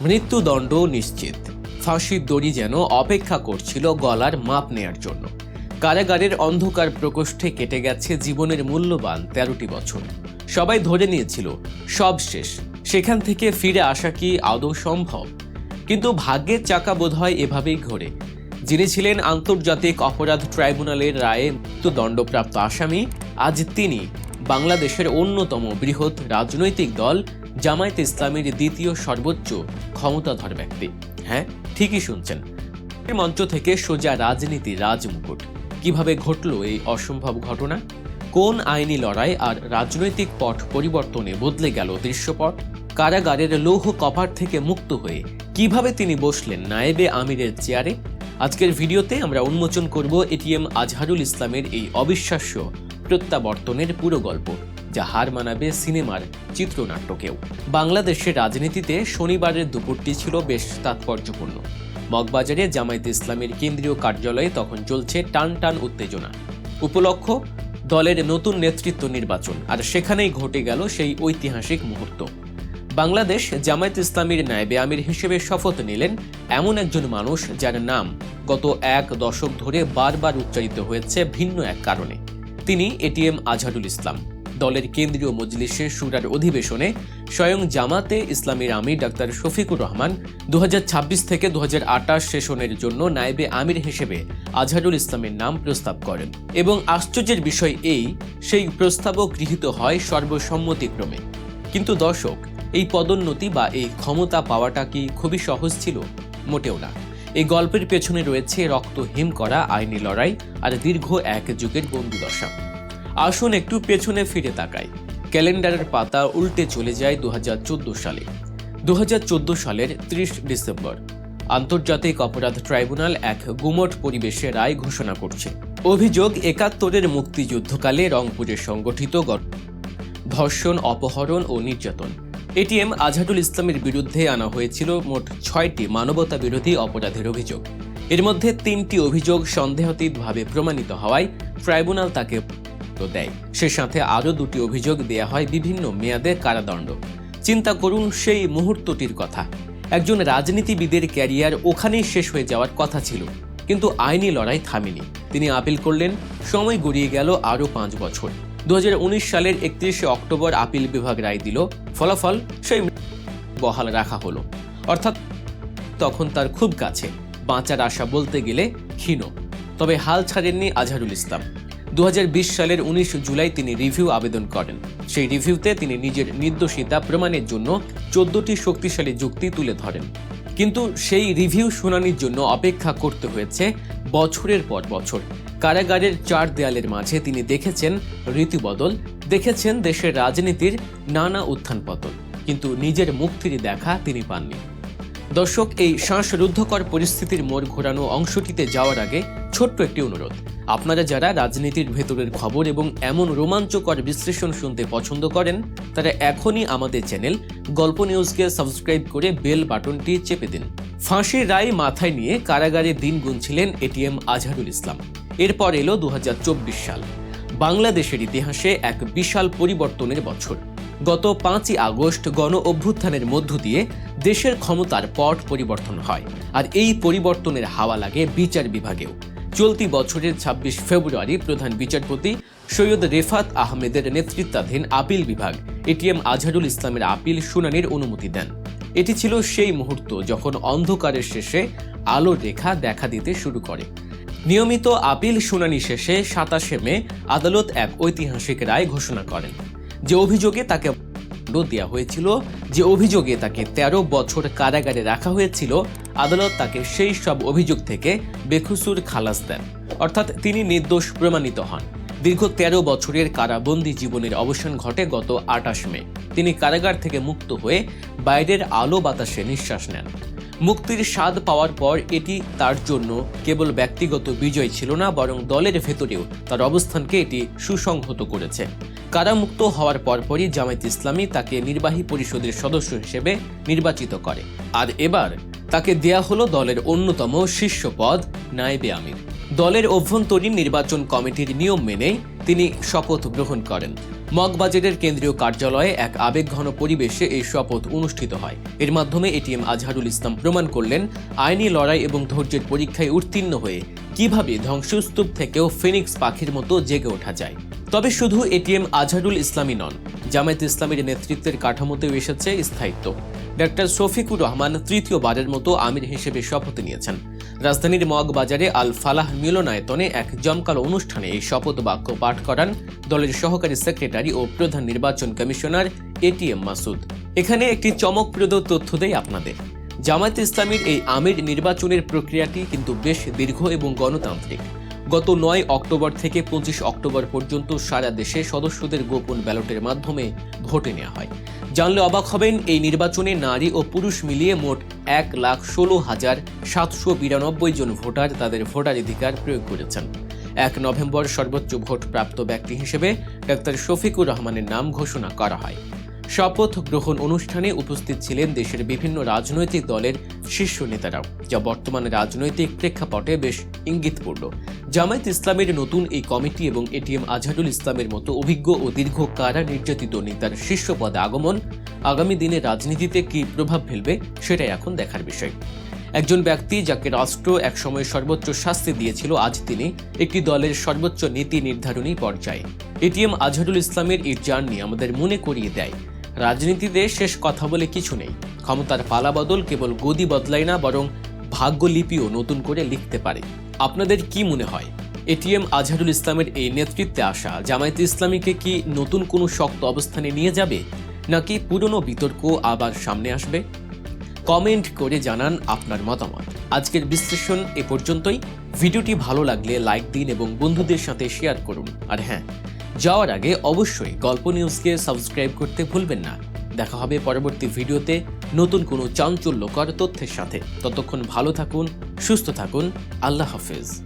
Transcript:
মৃত্যুদণ্ড নিশ্চিত। ফাঁসির দড়ি যেন অপেক্ষা করছিল গলার মাপ নেয়ার জন্য। কারাগারের অন্ধকার প্রকোষ্ঠে কেটে গেছে জীবনের মূল্যবান তেরোটি বছর। সবাই ধরে নিয়েছিল, সব শেষ। সেখান থেকে ফিরে আসা কি আদৌ সম্ভব? কিন্তু ভাগ্যের চাকা বোধহয় এভাবেই ঘোরে। যিনি ছিলেন আন্তর্জাতিক অপরাধ ট্রাইব্যুনালের রায়ে মৃত্যুদণ্ডপ্রাপ্ত আসামি, আজ তিনি বাংলাদেশের অন্যতম বৃহৎ রাজনৈতিক দল জামায়াত ইসলামের দ্বিতীয় সর্বোচ্চ ক্ষমতাধর ব্যক্তি। হ্যাঁ ঠিকই শুনছেন। মঞ্চ থেকে সোজা রাজনীতি রাজমুকুট। কীভাবে ঘটল এই অসম্ভব ঘটনা? কোন আইনি লড়াই আর রাজনৈতিক পট পরিবর্তনে বদলে গেল দৃশ্যপট? কারাগারের লৌহ কপার থেকে মুক্ত হয়ে কীভাবে তিনি বসলেন নায়েবে আমিরের চেয়ারে? আজকের ভিডিওতে আমরা উন্মোচন করব এটিএম আজহারুল ইসলামের এই অবিশ্বাস্য প্রত্যাবর্তনের পুরো গল্প। যা হার মানাবে সিনেমার চিত্রনাট্যকেও। বাংলাদেশের রাজনীতিতে শনিবারের দুপুরটি ছিল বেশ তাৎপর্যপূর্ণ। মগবাজারে জামায়াত ইসলামের কেন্দ্রীয় কার্যালয়ে তখন চলছে টান টান উত্তেজনা। উপলক্ষ, দলের নতুন নেতৃত্ব নির্বাচন, আর সেখানেই ঘটে গেল সেই ঐতিহাসিক মুহূর্ত। বাংলাদেশ জামায়াত ইসলামীর নায়েবে আমির হিসেবে শপথ নিলেন এমন একজন মানুষ যার নাম গত এক দশক ধরে বারবার উচ্চারিত হয়েছে ভিন্ন এক কারণে। তিনি এটিএম আজহারুল ইসলাম। দলের কেন্দ্রীয় মজলিসে সুরার অধিবেশনে স্বয়ং জামাতে ইসলামীর আমির ডাক্তার শফিকুর রহমান দু থেকে দু সেশনের জন্য নায়েবে আমির হিসেবে আজহারুল ইসলামের নাম প্রস্তাব করেন। এবং আশ্চর্যের বিষয় এই, সেই প্রস্তাবও গৃহীত হয় সর্বসম্মতিক্রমে। কিন্তু দর্শক, এই পদোন্নতি বা এই ক্ষমতা পাওয়াটা কি খুবই সহজ ছিল? মোটেও না। এই গল্পের পেছনে রয়েছে রক্ত হিম করা আইনি লড়াই আর দীর্ঘ এক যুগের বন্দিদশা আসুন একটু পেছনে ফিরে তাকাই ক্যালেন্ডারের পাতা উল্টে চলে যায় দুহাজার চোদ্দ সালে। দুহাজার চোদ্দ সালের ত্রিশ ডিসেম্বর, আন্তর্জাতিক অপরাধ ট্রাইব্যুনাল এক গুমট পরিবেশে রায় ঘোষণা করছে। অভিযোগ একাত্তরের মুক্তিযুদ্ধকালে রংপুরে সংগঠিত ধর্ষণ, অপহরণ ও নির্যাতন। এটিএম আজহারুল ইসলামের বিরুদ্ধে আনা হয়েছিল মোট ছয়টি মানবতা বিরোধী অপরাধের অভিযোগ। এর মধ্যে তিনটি অভিযোগ সন্দেহাতীতভাবে প্রমাণিত হওয়ায় ট্রাইব্যুনাল তাকে দেয়। সে সাথে আরও দুটি অভিযোগ দেয়া হয় বিভিন্ন মেয়াদে কারাদণ্ড। চিন্তা করুন সেই মুহূর্তটির কথা। একজন রাজনীতিবিদের ক্যারিয়ার ওখানেই শেষ হয়ে যাওয়ার কথা ছিল, কিন্তু আইনি লড়াই থামেনি। তিনি আপিল করলেন, সময় গড়িয়ে গেল আরও পাঁচ বছর। দু হাজার উনিশ সালের একত্রিশে অক্টোবর আপিল বিভাগ রায় দিল, ফলাফল সেই বহাল রাখা হলো। অর্থাৎ তখন তার খুব কাছে, বাঁচার আশা বলতে গেলে ক্ষীণ। তবে হাল ছাড়েননি আজহারুল ইসলাম। দু হাজার বিশ সালের উনিশ জুলাই তিনি রিভিউ আবেদন করেন। সেই রিভিউতে তিনি নিজের নির্দোষিতা প্রমাণের জন্য চোদ্দটি শক্তিশালী যুক্তি তুলে ধরেন। কিন্তু সেই রিভিউ শুনানির জন্য অপেক্ষা করতে হয়েছে বছরের পর বছর। কারাগারের চার দেয়ালের মাঝে তিনি দেখেছেন রীতিবদল দেখেছেন দেশের রাজনীতির নানা উত্থান পতন, কিন্তু নিজের মুক্তির দেখা তিনি পাননি। দর্শক, এই শ্বাসরুদ্ধকর পরিস্থিতির মোড় ঘোরানো অংশটিতে যাওয়ার আগে ছোট্ট একটি অনুরোধ। আপনারা যারা রাজনীতির ভেতরের খবর এবং এমন রোমাঞ্চকর বিশ্লেষণ শুনতে পছন্দ করেন, তারা এখনই আমাদের চ্যানেল গল্প নিউজকে সাবস্ক্রাইব করে বেল বাটনটি চেপে দিন। ফাঁসির রায় মাথায় নিয়ে কারাগারে দিন গুনছিলেন এটিএম আজহারুল ইসলাম। এরপর এলো দু হাজার চব্বিশ সাল। বাংলাদেশের ইতিহাসে এক বিশাল পরিবর্তনের বছর। গত পাঁচই আগস্ট গণ অভ্যুত্থানের মধ্য দিয়ে দেশের ক্ষমতার পট পরিবর্তন হয়, আর এই পরিবর্তনের হাওয়া লাগে বিচার বিভাগেও। চলতি বছরের ২৬ ফেব্রুয়ারি প্রধান বিচারপতি সৈয়দ রেফাত আহমেদের নেতৃত্বাধীন আপিল বিভাগ এটিএম আজহারুল ইসলামের আপিল শুনানির অনুমতি দেন। এটি ছিল সেই মুহূর্ত যখন অন্ধকারের শেষে আলো রেখা দেখা দিতে শুরু করে। নিয়মিত আপিল শুনানি শেষে সাতাশে মে আদালত এক ঐতিহাসিক রায় ঘোষণা করেন, যে অভিযোগে তাকে দেওয়া হয়েছিল যে অভিযোগে তাকে ১৩ বছর কারাগারে রাখা হয়েছিল। আদালত তাকে সেই সব অভিযোগ থেকে বেখুসুর খালাস দেন। অর্থাৎ তিনি নির্দোষ প্রমাণিত হন। দীর্ঘ ১৩ বছরের কারাবন্দী জীবনের অবসান ঘটে গত আটাশ মে। তিনি কারাগার থেকে মুক্ত হয়ে বাইরের আলো বাতাসে নিঃশ্বাস নেন। মুক্তির স্বাদ পাওয়ার পর এটি তার জন্য কেবল ব্যক্তিগত বিজয় ছিল না, বরং দলের ভেতরেও তার অবস্থানকে এটি সুসংহত করেছে। কারামুক্ত হওয়ার পরপরই জামায়াত ইসলামী তাকে নির্বাহী পরিষদের সদস্য হিসেবে নির্বাচিত করে। আর এবার তাকে দেয়া হলো দলের অন্যতম শীর্ষ পদ, নায়েবে আমির। দলের অভ্যন্তরীণ নির্বাচন কমিটির নিয়ম মেনে তিনি শপথ গ্রহণ করেন। মগবাজারের কেন্দ্রীয় কার্যালয়ে এক আবেগঘন পরিবেশে এই শপথ অনুষ্ঠিত হয়। এর মাধ্যমে এটিএম আজহারুল ইসলাম প্রমাণ করলেন, আইনি লড়াই এবং ধৈর্যের পরীক্ষায় উত্তীর্ণ হয়ে কীভাবে ধ্বংসস্তূপ থেকেও ফিনিক্স পাখির মতো জেগে ওঠা যায়। তবে শুধু এটিএম আজহারুল ইসলামই নন, জামায়াত ইসলামের নেতৃত্বের কাঠামোতেও এসেছে স্থায়িত্ব। ডক্টর শফিকুর রহমান তৃতীয়বারের মতো আমির হিসেবে শপথ নিয়েছেন। রাজধানীর মগবাজারে আল ফালাহ মিলনায়তনে এক জমকালো অনুষ্ঠানে এই শপথ বাক্য পাঠ করান দলের সহকারী সেক্রেটারি ও প্রধান নির্বাচন কমিশনার এটিএম মাসুদ। এখানে একটি চমকপ্রদ তথ্য দেয় আপনাদের। জামায়াত ইসলামীর এই আমির নির্বাচনের প্রক্রিয়াটি কিন্তু বেশ দীর্ঘ এবং গণতান্ত্রিক। গত নয় অক্টোবর থেকে পঁচিশ অক্টোবর পর্যন্ত সারা দেশে সদস্যদের গোপন ব্যালটের মাধ্যমে ভোটে নেওয়া হয়। জানলে অবাক হবেন, এই নির্বাচনে নারী ও পুরুষ মিলিয়ে মোট এক লাখ ষোলো হাজার সাতশো বিরানব্বই জন ভোটার তাদের ভোটাধিকার প্রয়োগ করেছেন। এক নভেম্বর সর্বোচ্চ ভোট প্রাপ্ত ব্যক্তি হিসেবে ডাক্তার শফিকুর রহমানের নাম ঘোষণা করা হয়। শপথ গ্রহণ অনুষ্ঠানে উপস্থিত ছিলেন দেশের বিভিন্ন রাজনৈতিক দলের শীর্ষ নেতারাও, যা বর্তমান রাজনৈতিক প্রেক্ষাপটে বেশ ইঙ্গিতপূর্ণ। জামায়াত ইসলামের নতুন এই কমিটি এবং এটিএম আজহারুল ইসলামের মতো অভিজ্ঞ ও দীর্ঘ কারা নির্যাতিত নেতার শীর্ষ পদে আগমন, আগামী দিনে রাজনীতিতে কী প্রভাব ফেলবে সেটাই এখন দেখার বিষয়। একজন ব্যক্তি যাকে রাষ্ট্র একসময় সর্বোচ্চ শাস্তি দিয়েছিল, আজ তিনি একটি দলের সর্বোচ্চ নীতি নির্ধারণী পর্যায়ে। এটিএম আজহারুল ইসলামের এই জার্নি আমাদের মনে করিয়ে দেয়, রাজনীতিতে শেষ কথা বলে কিছু নেই। ক্ষমতার পালাবদল কেবল গদি বদলায় না, বরং ভাগ্যলিপিও নতুন করে লিখতে পারে। আপনাদের কি মনে হয়? এটিএম আজহারুল ইসলামের এই নেতৃত্বে আসা জামায়াতে ইসলামীকে কি নতুন কোনো শক্ত অবস্থানে নিয়ে যাবে? নাকি পুরনো বিতর্ক আবার সামনে আসবে? কমেন্ট করে জানান আপনার মতামত। আজকের বিশ্লেষণ এ পর্যন্তই। ভিডিওটি ভালো লাগলে লাইক দিন এবং বন্ধুদের সাথে শেয়ার করুন। আর হ্যাঁ যাওয়ার আগে অবশ্যই গল্প নিউজকে সাবস্ক্রাইব করতে ভুলবেন না। দেখা হবে পরবর্তী ভিডিওতে। নতুন কোনো চাঞ্চল্যকর তথ্যের সাথে। ততক্ষণ ভালো থাকুন সুস্থ থাকুন। আল্লাহ হাফেজ।